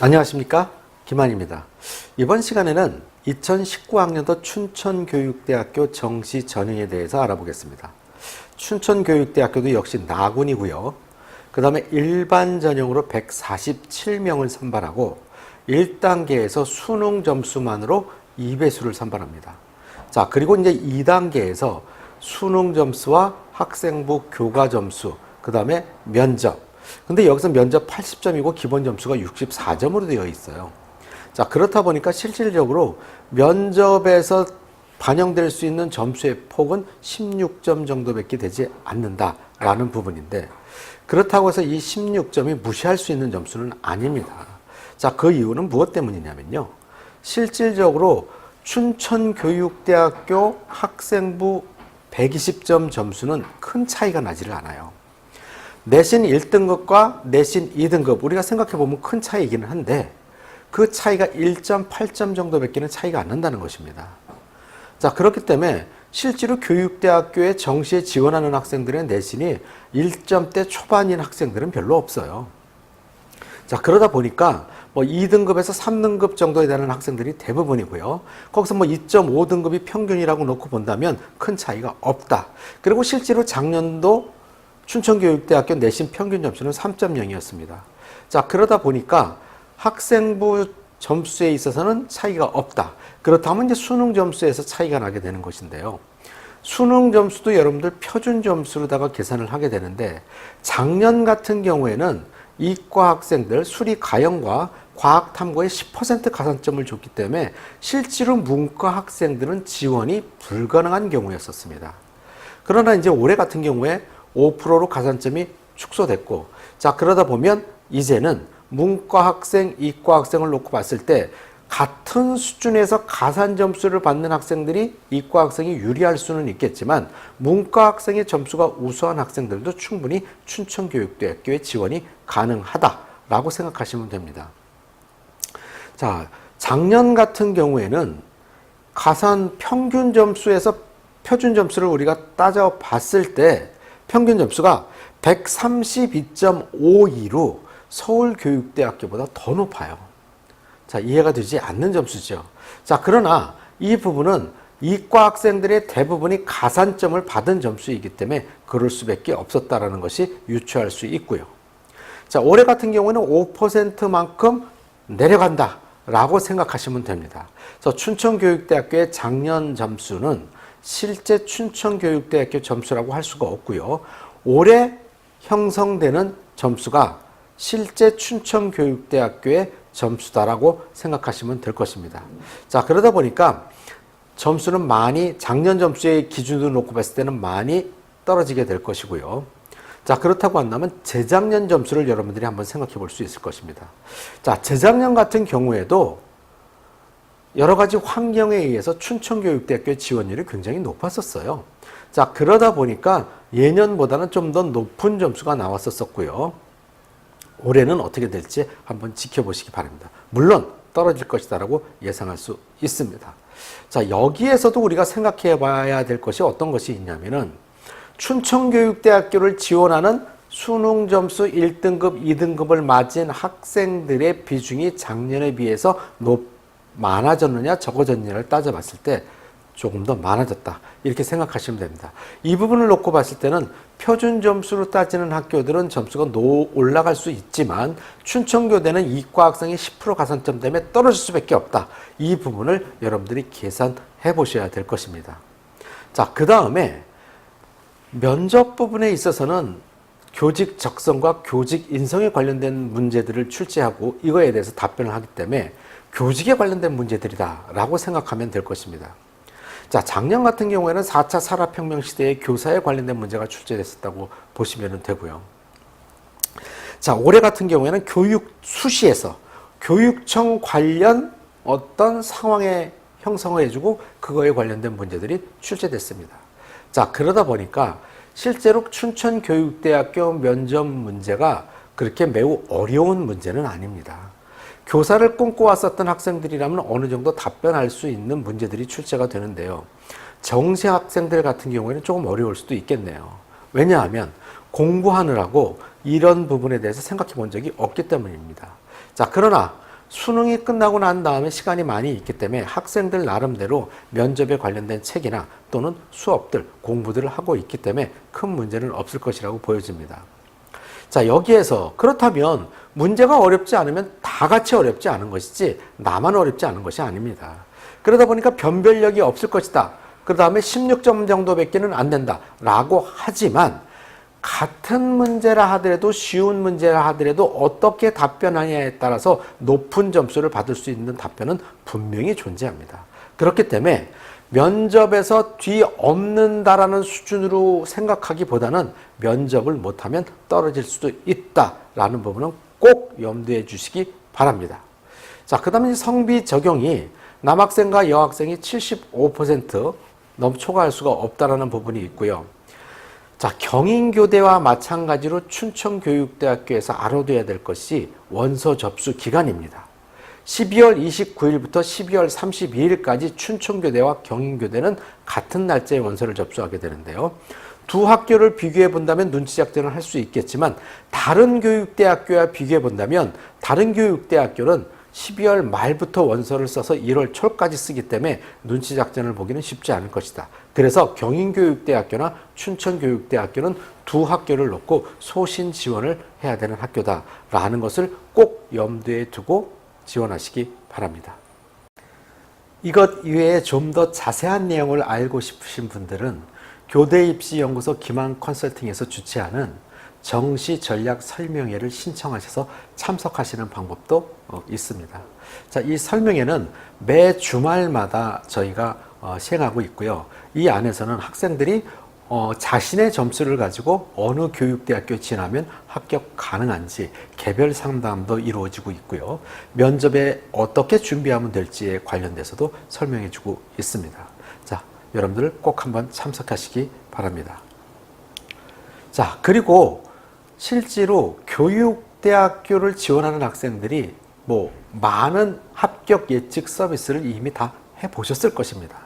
안녕하십니까 김한입니다. 이번 시간에는 2019학년도 춘천교육대학교 정시 전형에 대해서 알아보겠습니다. 춘천교육대학교도 역시 나군이고요. 그 다음에 일반 전형으로 147명을 선발하고 1단계에서 수능 점수만으로 2배수를 선발합니다. 자, 그리고 이제 2단계에서 수능 점수와 학생부 교과 점수, 그 다음에 면접. 근데 여기서 면접 80점이고 기본 점수가 64점으로 되어 있어요. 자, 그렇다 보니까 실질적으로 면접에서 반영될 수 있는 점수의 폭은 16점 정도밖에 되지 않는다라는 부분인데 그렇다고 해서 이 16점이 무시할 수 있는 점수는 아닙니다. 자, 그 이유는 무엇 때문이냐면요. 실질적으로 춘천교육대학교 학생부 120점 점수는 큰 차이가 나지를 않아요. 내신 1등급과 내신 2등급 우리가 생각해 보면 큰 차이이기는 한데 그 차이가 1.8점 정도밖에는 차이가 안 난다는 것입니다. 자, 그렇기 때문에 실제로 교육대학교에 정시에 지원하는 학생들의 내신이 1점대 초반인 학생들은 별로 없어요. 자, 그러다 보니까 뭐 2등급에서 3등급 정도에 되는 학생들이 대부분이고요. 거기서 뭐 2.5등급이 평균이라고 놓고 본다면 큰 차이가 없다. 그리고 실제로 작년도 춘천교육대학교 내신 평균 점수는 3.0이었습니다. 자, 그러다 보니까 학생부 점수에 있어서는 차이가 없다. 그렇다면 이제 수능 점수에서 차이가 나게 되는 것인데요. 수능 점수도 여러분들 표준 점수로다가 계산을 하게 되는데 작년 같은 경우에는 이과 학생들 수리 가형과 과학 탐구에 10% 가산점을 줬기 때문에 실제로 문과 학생들은 지원이 불가능한 경우였었습니다. 그러나 이제 올해 같은 경우에 5%로 가산점이 축소됐고 자 그러다 보면 이제는 문과 학생, 이과 학생을 놓고 봤을 때 같은 수준에서 가산 점수를 받는 학생들이 이과 학생이 유리할 수는 있겠지만 문과 학생의 점수가 우수한 학생들도 충분히 춘천교육대학교에 지원이 가능하다라고 생각하시면 됩니다. 자, 작년 같은 경우에는 가산 평균 점수에서 표준 점수를 우리가 따져 봤을 때 평균 점수가 132.52로 서울교육대학교보다 더 높아요. 자, 이해가 되지 않는 점수죠. 자, 그러나 이 부분은 이과 학생들의 대부분이 가산점을 받은 점수이기 때문에 그럴 수밖에 없었다라는 것이 유추할 수 있고요. 자, 올해 같은 경우는 5%만큼 내려간다. 라고 생각하시면 됩니다. 그래서 춘천교육대학교의 작년 점수는 실제 춘천교육대학교 점수라고 할 수가 없고요. 올해 형성되는 점수가 실제 춘천교육대학교의 점수다라고 생각하시면 될 것입니다. 자, 그러다 보니까 점수는 많이 작년 점수의 기준으로 놓고 봤을 때는 많이 떨어지게 될 것이고요. 자, 그렇다고 한다면 재작년 점수를 여러분들이 한번 생각해 볼 수 있을 것입니다. 자, 재작년 같은 경우에도 여러 가지 환경에 의해서 춘천교육대학교의 지원율이 굉장히 높았었어요. 자, 그러다 보니까 예년보다는 좀 더 높은 점수가 나왔었었고요. 올해는 어떻게 될지 한번 지켜보시기 바랍니다. 물론 떨어질 것이다라고 예상할 수 있습니다. 자, 여기에서도 우리가 생각해 봐야 될 것이 어떤 것이 있냐면은 춘천교육대학교를 지원하는 수능 점수 1등급, 2등급을 맞은 학생들의 비중이 작년에 비해서 높, 많아졌느냐, 적어졌느냐를 따져봤을 때 조금 더 많아졌다. 이렇게 생각하시면 됩니다. 이 부분을 놓고 봤을 때는 표준 점수로 따지는 학교들은 점수가 노, 올라갈 수 있지만 춘천교대는 이과 학생이 10% 가산점 때문에 떨어질 수밖에 없다. 이 부분을 여러분들이 계산해 보셔야 될 것입니다. 자, 그 다음에 면접 부분에 있어서는 교직 적성과 교직 인성에 관련된 문제들을 출제하고 이거에 대해서 답변을 하기 때문에 교직에 관련된 문제들이다라고 생각하면 될 것입니다. 자, 작년 같은 경우에는 4차 산업혁명 시대에 교사에 관련된 문제가 출제됐었다고 보시면 되고요. 자, 올해 같은 경우에는 교육 수시에서 교육청 관련 어떤 상황에 형성을 해주고 그거에 관련된 문제들이 출제됐습니다. 자, 그러다 보니까 실제로 춘천교육대학교 면접 문제가 그렇게 매우 어려운 문제는 아닙니다. 교사를 꿈꿔왔었던 학생들이라면 어느 정도 답변할 수 있는 문제들이 출제가 되는데요. 정시 학생들 같은 경우에는 조금 어려울 수도 있겠네요. 왜냐하면 공부하느라고 이런 부분에 대해서 생각해 본 적이 없기 때문입니다. 자, 그러나 수능이 끝나고 난 다음에 시간이 많이 있기 때문에 학생들 나름대로 면접에 관련된 책이나 또는 수업들, 공부들을 하고 있기 때문에 큰 문제는 없을 것이라고 보여집니다. 자, 여기에서 그렇다면 문제가 어렵지 않으면 다 같이 어렵지 않은 것이지 나만 어렵지 않은 것이 아닙니다. 그러다 보니까 변별력이 없을 것이다. 그 다음에 16점 정도밖에는 안 된다. 라고 하지만 같은 문제라 하더라도 쉬운 문제라 하더라도 어떻게 답변하냐에 따라서 높은 점수를 받을 수 있는 답변은 분명히 존재합니다. 그렇기 때문에 면접에서 뒤엎는다라는 수준으로 생각하기보다는 면접을 못하면 떨어질 수도 있다라는 부분은 꼭 염두에 주시기 바랍니다. 자, 그 다음에 성비 적용이 남학생과 여학생이 75% 너무 초과할 수가 없다라는 부분이 있고요. 자, 경인교대와 마찬가지로 춘천교육대학교에서 알아둬야 될 것이 원서 접수 기간입니다. 12월 29일부터 12월 32일까지 춘천교대와 경인교대는 같은 날짜에 원서를 접수하게 되는데요. 두 학교를 비교해 본다면 눈치 작전을 할 수 있겠지만 다른 교육대학교와 비교해 본다면 다른 교육대학교는 12월 말부터 원서를 써서 1월 초까지 쓰기 때문에 눈치 작전을 보기는 쉽지 않을 것이다. 그래서 경인교육대학교나 춘천교육대학교는 두 학교를 놓고 소신 지원을 해야 되는 학교다라는 것을 꼭 염두에 두고 지원하시기 바랍니다. 이것 이외에 좀 더 자세한 내용을 알고 싶으신 분들은 교대 입시 연구소 김한 컨설팅에서 주최하는 정시 전략 설명회를 신청하셔서 참석하시는 방법도 어, 있습니다. 자, 이 설명회는 매 주말마다 저희가 어, 시행하고 있고요. 이 안에서는 학생들이 어, 자신의 점수를 가지고 어느 교육대학교 지나면 합격 가능한지 개별 상담도 이루어지고 있고요. 면접에 어떻게 준비하면 될지에 관련돼서도 설명해 주고 있습니다. 자, 여러분들 꼭 한번 참석하시기 바랍니다. 자, 그리고 실제로 교육대학교를 지원하는 학생들이 뭐 많은 합격 예측 서비스를 이미 다 해보셨을 것입니다.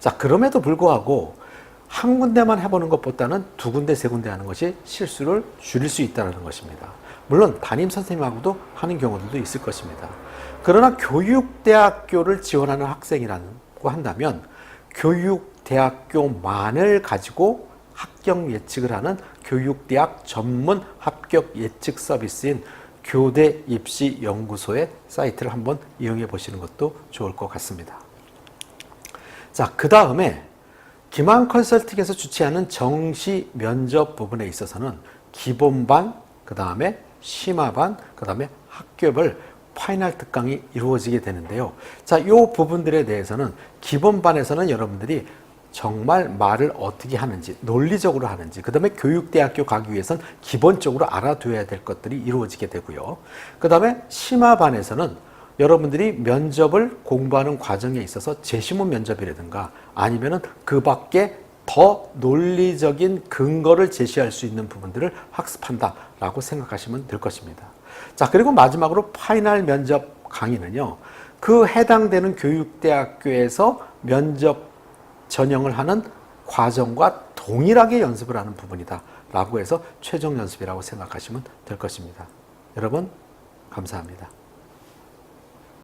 자, 그럼에도 불구하고 한 군데만 해보는 것보다는 두 군데, 세 군데 하는 것이 실수를 줄일 수 있다는 것입니다. 물론 담임 선생님하고도 하는 경우들도 있을 것입니다. 그러나 교육대학교를 지원하는 학생이라고 한다면 교육대학교만을 가지고 합격 예측을 하는 교육대학 전문 합격 예측 서비스인 교대 입시 연구소의 사이트를 한번 이용해 보시는 것도 좋을 것 같습니다. 자, 그 다음에 김한 컨설팅에서 주최하는 정시 면접 부분에 있어서는 기본반, 그 다음에 심화반, 그 다음에 학교별 파이널 특강이 이루어지게 되는데요. 자, 이 부분들에 대해서는 기본반에서는 여러분들이 정말 말을 어떻게 하는지, 논리적으로 하는지, 그 다음에 교육대학교 가기 위해서는 기본적으로 알아둬야 될 것들이 이루어지게 되고요. 그 다음에 심화반에서는 여러분들이 면접을 공부하는 과정에 있어서 재시문 면접이라든가 아니면은 그 밖에 더 논리적인 근거를 제시할 수 있는 부분들을 학습한다라고 생각하시면 될 것입니다. 자, 그리고 마지막으로 파이널 면접 강의는요. 그 해당되는 교육대학교에서 면접 전형을 하는 과정과 동일하게 연습을 하는 부분이다. 라고 해서 최종 연습이라고 생각하시면 될 것입니다. 여러분, 감사합니다.